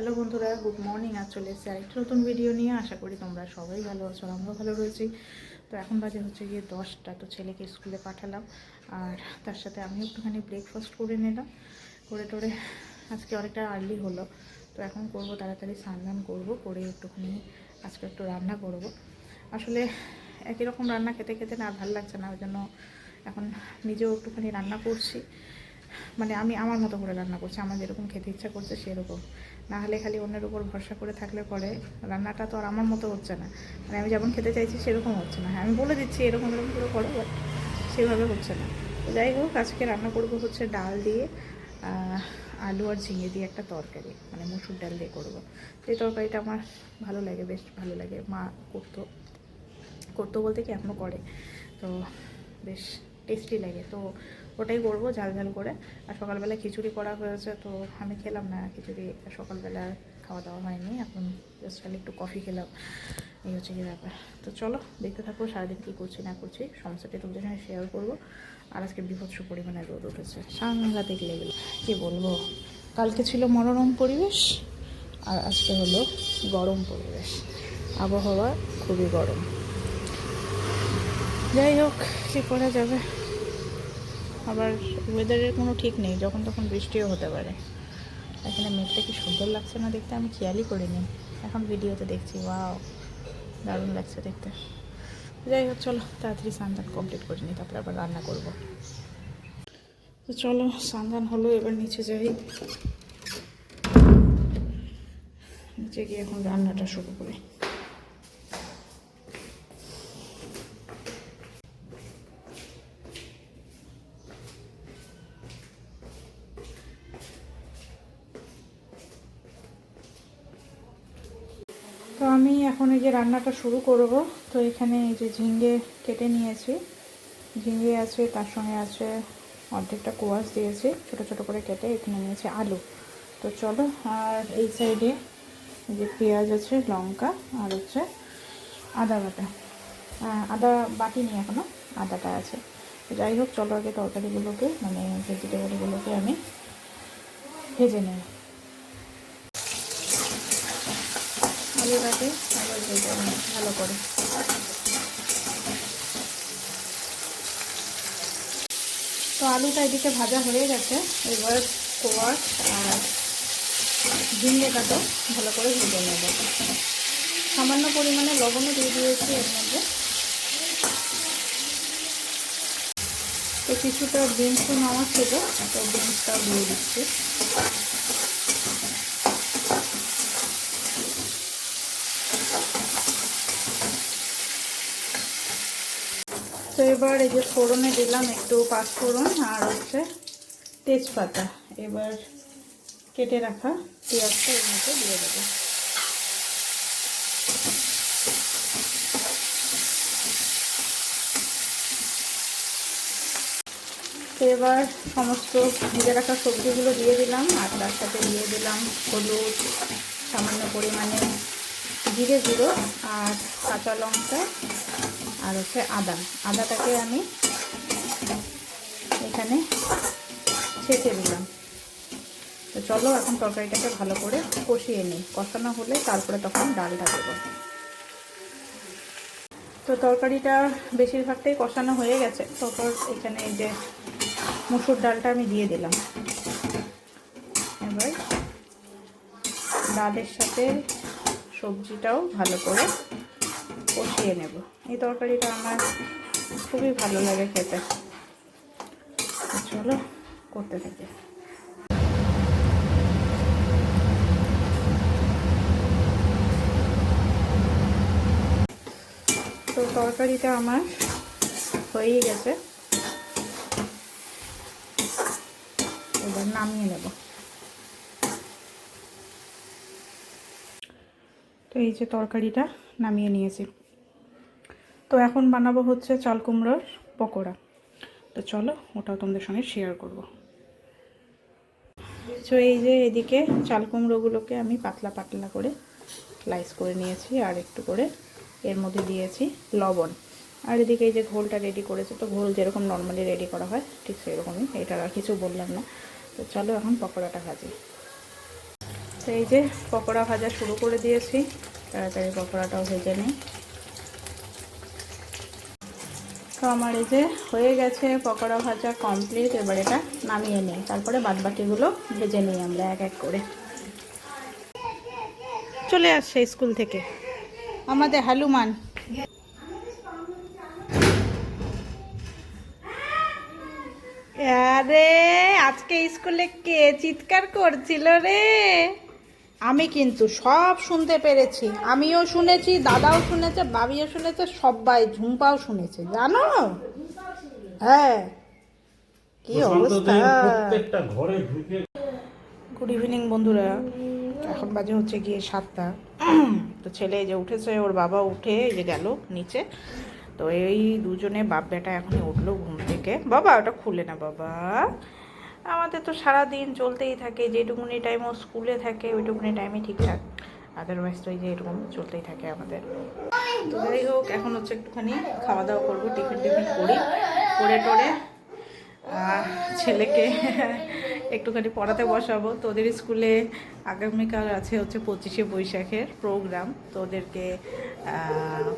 Hello বন্ধুরা, good morning. আজ চলে এসেছি আরেকটা নতুন ভিডিও নিয়ে। আশা করি তোমরা সবাই ভালো আছো আর আমরাও ভালো রয়েছি। তো এখন বাজে হচ্ছে গিয়ে দশটা, তো ছেলেকে স্কুলে পাঠালাম। আর তার সাথে আমিও একটুখানি ব্রেকফাস্ট করে নিলাম। করে টোরে আজকে অনেকটা আর্লি হলো। তো এখন করব, তাড়াতাড়ি স্নান করব, করে একটুখানি আজকে একটু রান্না করব। আসলে একই রকম রান্না খেতে খেতে না আর ভালো লাগছে না। ওই জন্য এখন নিজেও একটুখানি রান্না করছি। মানে আমি আমার মতো করে রান্না করছি, আমার যেরকম খেতে ইচ্ছা করছে সেরকম। না হলে খালি অন্যের উপর ভরসা করে থাকলে পরে রান্নাটা তো আর আমার মতো হচ্ছে না। মানে আমি যেমন খেতে চাইছি সেরকম হচ্ছে না। হ্যাঁ আমি বলে দিচ্ছি এরকম এরকম করে করো বাট সেভাবে হচ্ছে না। তো যাই হোক, আজকে রান্না করব হচ্ছে ডাল দিয়ে আলু আর ঝিঙে দিয়ে একটা তরকারি মানে মুসুর ডাল দিয়ে করব। সেই তরকারিটা আমার ভালো লাগে, বেশ ভালো লাগে। মা করতো করতো বলতে কি এখনও করে। তো বেশ টেস্টি লাগে। তো ওটাই করব, ঝাল ঝাল করে। আর সকালবেলা খিচুড়ি করা হয়েছে, তো আমি খেলাম না, খিচুড়ি সকালবেলা খাওয়া দাওয়া হয়নি, এখন জাস্ট খালি একটু কফি খেলাম। এই হচ্ছে কি ব্যাপার। তো চলো, দেখতে থাকব সারাদিন কী করছি না করছি সমস্যাটি তোমাদের সঙ্গে শেয়ার করব। আর আজকে বিভৎস পরিমাণে রোদ উঠেছে, সাংঘাতিক লেভেল। কী বলব? কালকে ছিল মনোরম পরিবেশ, আর আজকে হলো গরম পরিবেশ। আবহাওয়া খুবই গরম। যাই হোক, কী করা যাবে? আবার ওয়েদারের কোনো ঠিক নেই, যখন তখন বৃষ্টিও হতে পারে। এখানে মেঘটা কি সুন্দর লাগছে না দেখতে? আমি খেয়ালই করিনি। এখন ভিডিওতে দেখছি, ওয়াও, দারুণ লাগছে দেখতে। যাই হোক, চলো, তাড়াতাড়ি স্নান কমপ্লিট করে নিই, তারপরে আবার রান্না করব। তো চলো স্নান হলো, এবার নিচে যাই। নিচে গিয়ে এখন রান্নাটা শুরু করি। তো আমি এখন এই যে রান্নাটা শুরু করব। তো এখানে এই যে ঝিঙ্গে কেটে নিয়েছি। ঝিঙ্গে আছে, তার সঙ্গে আছে অর্ধেকটা কোয়াশ দিয়েছি, ছোট ছোট করে কেটে এখানে নিয়েছি আলু। তো চলো, আর এই সাইডে এই যে পেঁয়াজ আছে, লঙ্কা, আর হচ্ছে আদা বাটা। আদা বাটি নিয়ে এখনও আদাটা আছে। যাই হোক, চলো আগে তরকারিগুলোকে মানে ভেজিটেবলগুলোকে আমি ভেজে নেব আলুটাকে আবার ভেজে নিই ভালো করে। তো আলুটা এদিকে ভাজা হয়ে গেছে। এবার কোয়াশ আর ঝিঙ্গে কাটো ভালো করে ভেজে নেব। সামান্য পরিমাণে লবণও দিয়ে দিয়েছি এর মধ্যে। তো কিছুটা বিনসও নেওয়া তো বিনসটাও দিয়ে দিচ্ছি। এবার এই যে ফোড়নে দিলাম একটু পাঁচফোড়ন আর হচ্ছে তেজপাতা। এবার কেটে রাখা পেঁয়াজটা এর মধ্যে দিয়ে দেবো। এবার সমস্ত ভেজে রাখা সবজিগুলো দিয়ে দিলাম আর তার সাথে দিয়ে দিলাম হলুদ, সামান্য পরিমাণে জিরে গুঁড়ো আর কাঁচা লঙ্কা আর হচ্ছে আদা। আদাটাকে আমি এখানে ছেঁচে দিলাম। তো চলো এখন তরকারিটাকে ভালো করে কষিয়ে নিই। কষানো হলে তারপরে তখন ডালটা দেবো। তো তরকারিটা বেশিরভাগটাই কষানো হয়ে গেছে। তারপর এখানে যে মুসুর ডালটা আমি দিয়ে দিলাম। এবার ডালের সাথে সবজিটাও ভালো করে কষিয়ে নেব। এই তরকারিটা আমার খুবই ভালো লাগে খেতে। চলো, করতে থাকি। তো তরকারিটা আমার হয়েই গেছে। এবার নামিয়ে নেব। তো এই যে তরকারিটা নামিয়ে নিয়েছি। তো এখন বানাবো হচ্ছে চাল কুমড়োর পকোড়া। তো চলো, ওটাও তোমাদের সঙ্গে শেয়ার করব। তো এই যে এদিকে চাল কুমড়োগুলোকে আমি পাতলা পাতলা করে স্লাইস করে নিয়েছি আর একটু করে এর মধ্যে দিয়েছি লবণ। আর এদিকে এই যে ঘোলটা রেডি করেছে, তো ঘোল যেরকম নর্মালি রেডি করা হয়, ঠিক সেরকমই। এটা আর কিছু বললাম না। তো চলো এখন পকোড়াটা ভাজি। তো এই যে পকোড়া ভাজা শুরু করে দিয়েছি। তাড়াতাড়ি পকোড়াটাও ভেজে নিই। তো আমার এই যে হয়ে গেছে পকোড়া ভাজা কমপ্লিট এবার এটা নামিয়ে নিই। তারপরে বাদবাকিগুলো ভেজে নিই আমরা এক এক করে। চলে আসছে স্কুল থেকে। আমাদের হালুমান। আরে, আজকে স্কুলে কে চিৎকার করছিল রে? আমি কিন্তু সব শুনতে পেরেছি। আমিও শুনেছি দাদাও শুনেছে বাবিও শুনেছে সবাই ঝুম্পাও শুনেছে। জানো? হ্যাঁ। কি অবস্থা? গুড ইভিনিং বন্ধুরা। এখন বাজে হচ্ছে গিয়ে সাতটা। তো ছেলে যে উঠেছে ওর বাবা উঠে যে গেল নিচে। তো এই দুজনে বাপ বেটা এখনই উঠল ঘুম থেকে। বাবা ওটা খুলে না বাবা। আমাদের তো সারা দিন চলতেই থাকে, যেটুকুনি টাইম ও স্কুলে থাকে, ওইটুকুনি টাইমে ঠিকঠাক। আদারওয়াইজ তো এই যে এরকম চলতেই থাকে আমাদের। তো যাই হোক, এখন হচ্ছে একটুখানি খাওয়া দাওয়া করব, টিফিন টিফিন করি, করে টোরে। ছেলেকে একটুখানি পড়াতে বসাবো। তো ওদের স্কুলে আগামীকাল আছে হচ্ছে পঁচিশে বৈশাখের প্রোগ্রাম তো ওদেরকে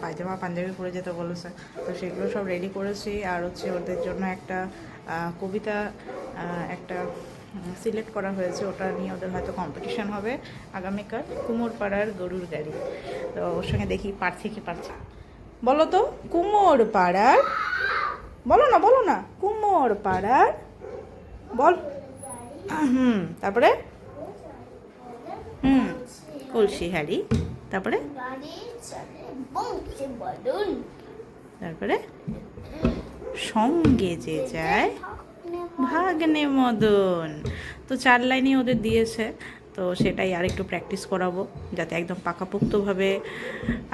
পায়জামা পাঞ্জাবি পরে যেতে বলেছে তো সেগুলো সব রেডি করেছি। আর হচ্ছে ওদের জন্য একটা কবিতা একটা সিলেক্ট করা হয়েছে। ওটা নিয়ে ওদের হয়তো কম্পিটিশন হবে আগামীকাল কুমোরপাড়ার গরুর গাড়ি। তো ওর সঙ্গে দেখি পারছে কি পারছে বলো তো, কুমোরপাড়ার, বলো না বলো না কুমোর পাড়ার বল। হুম, তারপরে? হুম কলসি হাড়ি তারপরে? তারপরে? সঙ্গে যে যায় ভাগ্নে মদন। তো চার লাইনই ওদের দিয়েছে, তো সেটাই আর একটু প্র্যাকটিস করাবো, যাতে একদম পাকাপোক্তভাবে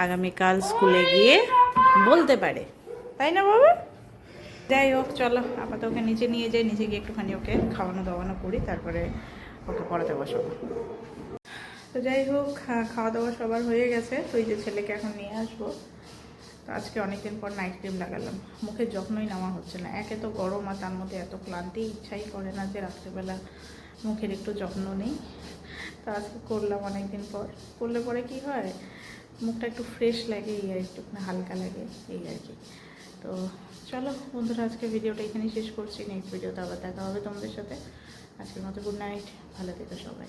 আগামীকাল স্কুলে গিয়ে বলতে পারে। তাই না বাবা? যাই হোক, চলো, আপাতত ওকে নিচে নিয়ে যাই, নিচে গিয়ে একটুখানি ওকে খাওয়ানো দাওয়ানো করি, তারপরে ওকে পড়াতে বসাবো। তো যাই হোক খাওয়া দাওয়া সবার হয়ে গেছে, তো এই যে ছেলেকে এখন নিয়ে আসব। তো আজকে অনেকদিন পর নাইট ক্রিম লাগালাম। মুখের যত্নই নেওয়া হচ্ছে না। একে তো গরম আর তার মধ্যে এত ক্লান্তি, ইচ্ছাই করে না যে রাত্রেবেলা মুখের একটু যত্ন নেই। তো আজকে করলাম অনেকদিন পর। করলে পরে কি হয়? মুখটা একটু ফ্রেশ লাগে, এই আর একটু হালকা লাগে, এই আর কি। তো চলো বন্ধুরা, আজকে ভিডিওটা এখানেই শেষ করছি। নেক্সট ভিডিওতে আবার দেখা হবে তোমাদের সাথে। আজকের মতো গুড নাইট ভালো থেকো সবাই।